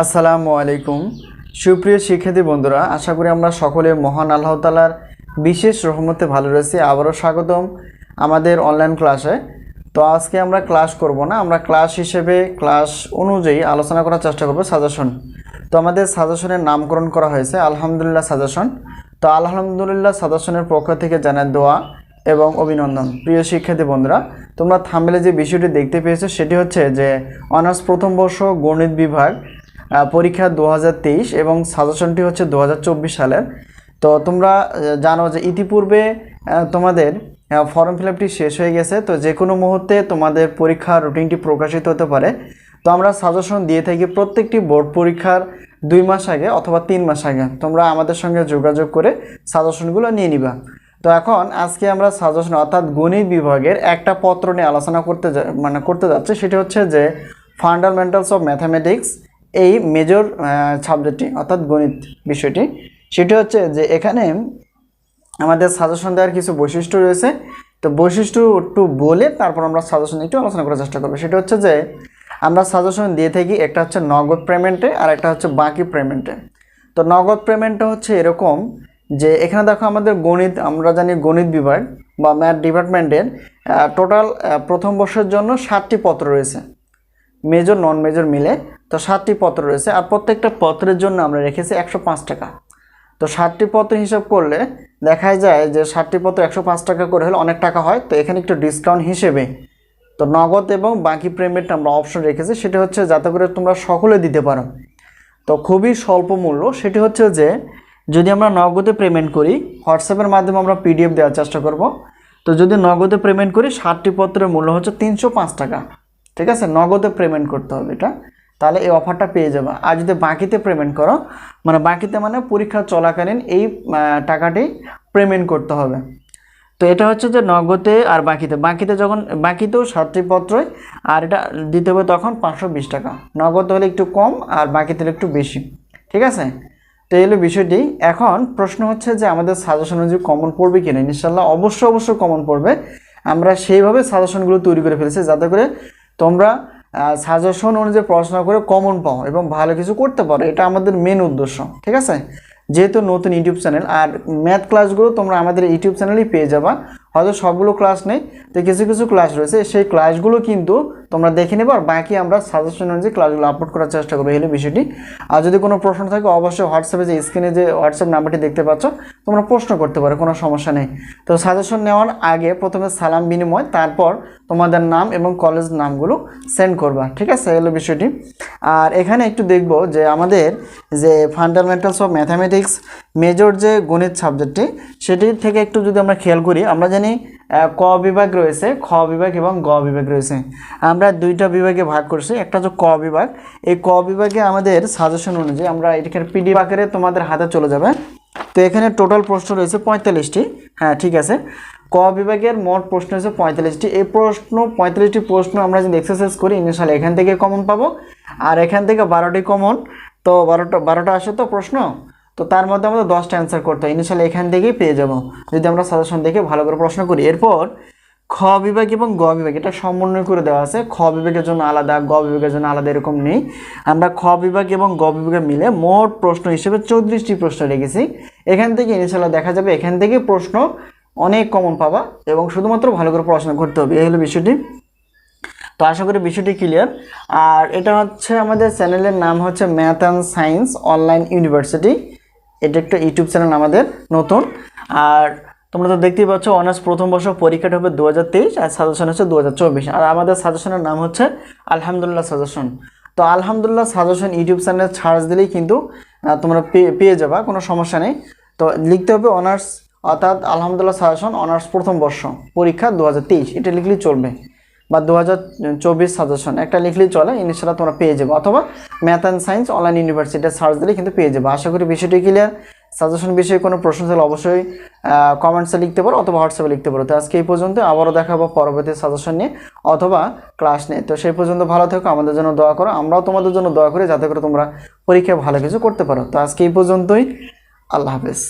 আসসালামু আলাইকুম। সুপ্রিয় শিক্ষার্থী বন্ধুরা, আশা করি আমরা সকলে মহান আল্লাহ তালার বিশেষ রহমতে ভালো রয়েছি। আবারও স্বাগতম আমাদের অনলাইন ক্লাসে তো আজকে আমরা ক্লাস করব না, আমরা ক্লাস হিসেবে ক্লাস অনুযায়ী আলোচনা করার চেষ্টা করব সাজেশন তো আমাদের সাজেশনের নামকরণ করা হয়েছে, আলহামদুলিল্লাহ সাজেশন তো আলহামদুলিল্লাহ সাজেশনের পক্ষ থেকে জানায় দোয়া এবং অভিনন্দন। প্রিয় শিক্ষার্থী বন্ধুরা, তোমরা থামবেলে যে বিষয়টি দেখতে পেয়েছ, সেটি হচ্ছে যে অনার্স প্রথম বর্ষ গণিত বিভাগ পরীক্ষা দু হাজার তেইশ এবং সাজেশনটি হচ্ছে দু হাজার চব্বিশ সালের। তো তোমরা জানো যে ইতিপূর্বে তোমাদের ফর্ম ফিল শেষ হয়ে গেছে। তো যে কোনো মুহূর্তে তোমাদের পরীক্ষার রুটিনটি প্রকাশিত হতে পারে। তো আমরা সাজেশন দিয়ে থাকি প্রত্যেকটি বোর্ড পরীক্ষার দুই মাস আগে অথবা তিন মাস আগে। তোমরা আমাদের সঙ্গে যোগাযোগ করে সাজেশনগুলো নিয়ে নিবা। তো এখন আজকে আমরা সাজেশন অর্থাৎ গণিত বিভাগের একটা পত্র নিয়ে আলোচনা করতে মানে করতে যাচ্ছি। সেটি হচ্ছে যে ফান্ডামেন্টালস অফ ম্যাথামেটিক্স এই মেজর সাবজেক্টটি অর্থাৎ গণিত বিষয়টি, সেটি হচ্ছে যে এখানে আমাদের সাজেশন দেওয়ার কিছু বৈশিষ্ট্য রয়েছে। তো বৈশিষ্ট্য একটু বলে তারপর আমরা সাজেশন একটু আলোচনা করার চেষ্টা করব। সেটা হচ্ছে যে, আমরা সাজেশন দিয়ে থাকি একটা হচ্ছে নগদ পেমেন্টে আর একটা হচ্ছে বাকি পেমেন্টে তো নগদ পেমেন্টটা হচ্ছে এরকম যে, এখানে দেখো আমাদের গণিত, আমরা জানি গণিত বিভাগ বা ম্যাথ ডিপার্টমেন্টের টোটাল প্রথম বর্ষের জন্য সাতটি পত্র রয়েছে। মেজর নন মেজর মিলে। তো সাতটি পত্র রয়েছে। আর প্রত্যেকটা পত্রের জন্য আমরা রেখেছি একশো পাঁচ টাকা। তো ষাটটি পত্র হিসাব করলে দেখা যায় যে ষাটটি পত্র একশো পাঁচ টাকা করে হলে অনেক টাকা হয়। তো এখানে একটু ডিসকাউন্ট হিসেবে তো নগদ এবং বাকি পেমেন্ট আমরা অপশন রেখেছি। সেটা হচ্ছে যাতে করে তোমরা সকলে দিতে পারো। তো খুবই স্বল্প মূল্য। সেটি হচ্ছে যে যদি আমরা নগদে পেমেন্ট করি হোয়াটসঅ্যাপের মাধ্যমে আমরা পিডিএফ দেওয়ার চেষ্টা করব। তো যদি নগদে পেমেন্ট করি ষাটটি পত্রের মূল্য হচ্ছে তিনশো পাঁচ টাকা। ঠিক আছে? নগদে পেমেন্ট করতে হবে এটা। তাহলে এই অফারটা পেয়ে যাবে। আর যদি বাকিতে পেমেন্ট করো মানে বাকিতে মানে পরীক্ষা চলাকালীন এই টাকাটি পেমেন্ট করতে হবে। তো এটা হচ্ছে যে নগদে আর বাকিতে। বাকিতে যখন, বাকিতেও সাতটি পত্রই আর এটা দিতে হবে তখন পাঁচশো বিশ টাকা। নগদ হলে একটু কম, আর বাকিতে হলে একটু বেশি। ঠিক আছে? তো এই হলো বিষয়টি। এখন প্রশ্ন হচ্ছে যে আমাদের সাজেশন অনুযায়ী কমন পড়বে কিনা? ইনশাল্লাহ অবশ্যই অবশ্যই কমন পড়বে। আমরা সেইভাবে সাজেশনগুলো তৈরি করে ফেলেছি, যাতে করে তোমরা সাজেশন অনুযায়ী পড়াশোনা করে কমন পাও এবং ভালো কিছু করতে পারো। এটা আমাদের মেন উদ্দেশ্য, ঠিক আছে? যেহেতু নতুন ইউটিউব চ্যানেল আর ম্যাথ ক্লাসগুলো তোমরা আমাদের ইউটিউব চ্যানেলেই পেয়ে যাবা। হয়তো সবগুলো ক্লাস নেই, তো কিছু কিছু ক্লাস রয়েছে। সেই ক্লাসগুলো কিন্তু তোমরা দেখে নেব, আর বাকি আমরা সাজেশন অনুযায়ী ক্লাসগুলো আপলোড করার চেষ্টা করব, এই বিষয়টি। আর যদি কোনো প্রশ্ন থাকে, অবশ্যই হোয়াটসঅ্যাপে যে স্ক্রিনে যে হোয়াটসঅ্যাপ নাম্বারটি দেখতে পাচ্ছ, তোমরা প্রশ্ন করতে পারো, কোনো সমস্যা নেই। তো সাজেশন নেওয়ার আগে প্রথমে সালাম বিনিময়, তারপর তোমাদের নাম এবং কলেজ নামগুলো সেন্ড করবা, ঠিক আছে? এই বিষয়টি। আর এখানে একটু দেখব যে আমাদের যে ফান্ডামেন্টালস অফ ম্যাথামেটিক্স মেজর যে গণিত সাবজেক্টটি সেটি থেকে একটু যদি আমরা খেয়াল করি, আমরা জানি ক বিভাগ রয়েছে, খ বিভাগ এবং গ বিভাগ রয়েছে। আমরা দুইটা বিভাগে ভাগ করছি, একটা হচ্ছে ক বিভাগ। এই ক বিভাগে আমাদের সাজেশন অনুযায়ী আমরা এখানে পিডি আকারে তোমাদের হাতে চলে যাবে। তো এখানে টোটাল প্রশ্ন রয়েছে পঁয়তাল্লিশটি। হ্যাঁ ঠিক আছে। ক বিভাগের মোট প্রশ্ন হচ্ছে পঁয়তাল্লিশটি। এই প্রশ্ন, পঁয়তাল্লিশটি প্রশ্ন আমরা যদি এক্সারসাইজ করি ইনশাল্লাহ এখান থেকে কমন পাবো। আর এখান থেকে বারোটি কমন তো বারোটা বারোটা আসে তো প্রশ্ন? তো তার মধ্যে আমাদের দশটা অ্যান্সার করতে হয়। ইনিশিয়ালি এখান থেকেই পেয়ে যাব। যদি আমরা সাজেশন দেখে ভালো করে প্রশ্ন করি, এরপর খ বিভাগ এবং গ বিভাগ, এটা সমন্বয় করে দেওয়া আছে। খ বিভাগের জন্য আলাদা, গ বিভাগের জন্য আলাদা এরকম নেই। আমরা খ বিভাগ এবং গ বিভাগে মিলে মোট প্রশ্ন হিসেবে চৌত্রিশটি প্রশ্ন রেখেছি। এখান থেকে ইনিশিয়াল্লাহ দেখা যাবে এখান থেকে প্রশ্ন অনেক কমন পাবা এবং শুধুমাত্র ভালো করে পড়াশোনা করতে হবে। এই হলো বিষয়টি। তো আশা করি বিষয়টি ক্লিয়ার আর এটা হচ্ছে আমাদের চ্যানেলের নাম হচ্ছে math and science online university এটা একটা ইউটিউব চ্যানেল আমাদের, নতুন। আর তোমরা তো দেখতেই পাচ্ছ অনার্স প্রথম বর্ষ পরীক্ষাটা হবে দু হাজার তেইশ আর সাজেশন হচ্ছে দু হাজার চব্বিশ। আর আমাদের সাজেশনের নাম হচ্ছে আলহামদুলিল্লাহ সাজেশন তো আলহামদুলিল্লাহ সাজেশন ইউটিউব চ্যানেল সার্চ দিলেই কিন্তু তোমরা পেয়ে পেয়ে যাবা, কোনো সমস্যা নেই। তো লিখতে হবে অনার্স অর্থাৎ আলহামদুলিল্লাহ সাজেশন অনার্স প্রথম বর্ষ পরীক্ষা দু হাজার তেইশ। এটা লিখলেই চলবে। বা দু হাজার চব্বিশ সাজেশন। একটা লিখলেই চলে ইনশাল্লাহ তোমরা পেয়ে যাবে। অথবা math and science online university search দিলে কিন্তু পেয়ে যাবে। আশা করি বিষয়টি ক্লিয়ার সাজেশন বিষয়ে কোনো প্রশ্ন থাকলে অবশ্যই কমেন্টসে লিখতে পারো অথবা হোয়াটসঅ্যাপে লিখতে পারো। তো আজকে এই পর্যন্ত, আবারও দেখাবো পরবর্তী সাজেশন নিয়ে অথবা ক্লাস নিয়ে। তো সেই পর্যন্ত ভালো থেকো, আমাদের জন্য দোয়া করো। আমরাও তোমাদের জন্য দোয়া করি, যাতে করে তোমরা পরীক্ষায় ভালো কিছু করতে পারো। তো আজকে এই পর্যন্তই। আল্লাহ হাফেজ।